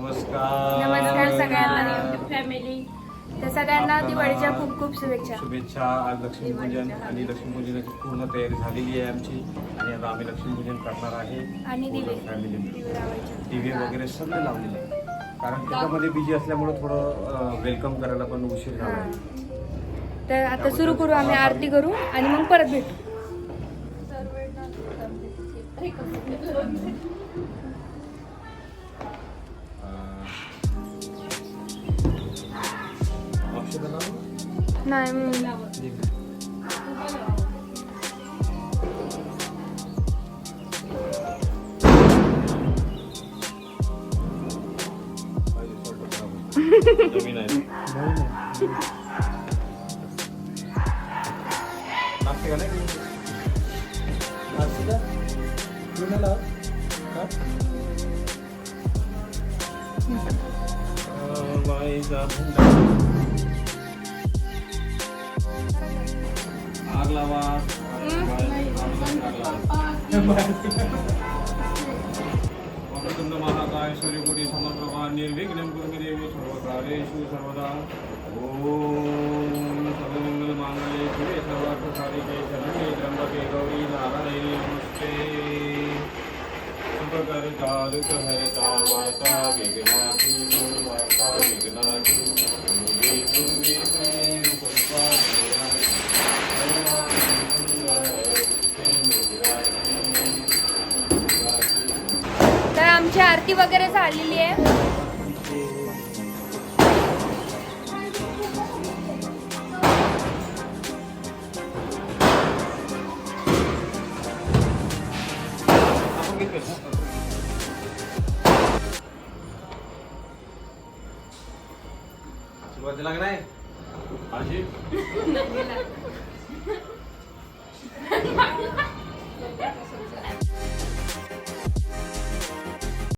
नमस्कार. नमस्कार सगळ्यांना युट्यूब फॅमिली तर सगळ्यांना दिवाळीच्या खूप खूप शुभेच्छा. शुभेच्छा. आज लक्ष्मीपूजन आणि लक्ष्मीपूजनाची पूर्ण तयारी झालेली आहे आमची. आणि आता आम्ही लक्ष्मीपूजन करणार आहे. आणि दिवे. फॅमिली दिवे लावायचे. टी व्ही वगैरे सगळे लावलेले आहे कारण त्याच्यामध्ये बिझी असल्यामुळे थोडं वेलकम करायला पण उशीर झाला. आहे. तर आता सुरू करू आम्ही आरती करू आणि मग परत भेटू. না আমি Otherwise, uh, आहे. नवीन आहे लागते का नाही अं, बाईचा भंडारा. आग लावा वक्रतुंड महाकाय सूर्यकोटी समप्रभा निर्विघ्नं कुरु देवी सर्वकार्येषु सर्वदा ओम सर्वमंगल मांगल्ये शिवे सर्वार्थ साधिके शरण्ये त्र्यंबके गौरी नारायणी नमस्ते सुखकर्ता दुःखहर्ता वार्ता विघ्नाची वार्ता विघ्नाची आमची आरती वगैरे झालेली आहे? सुरुवातीला आजी?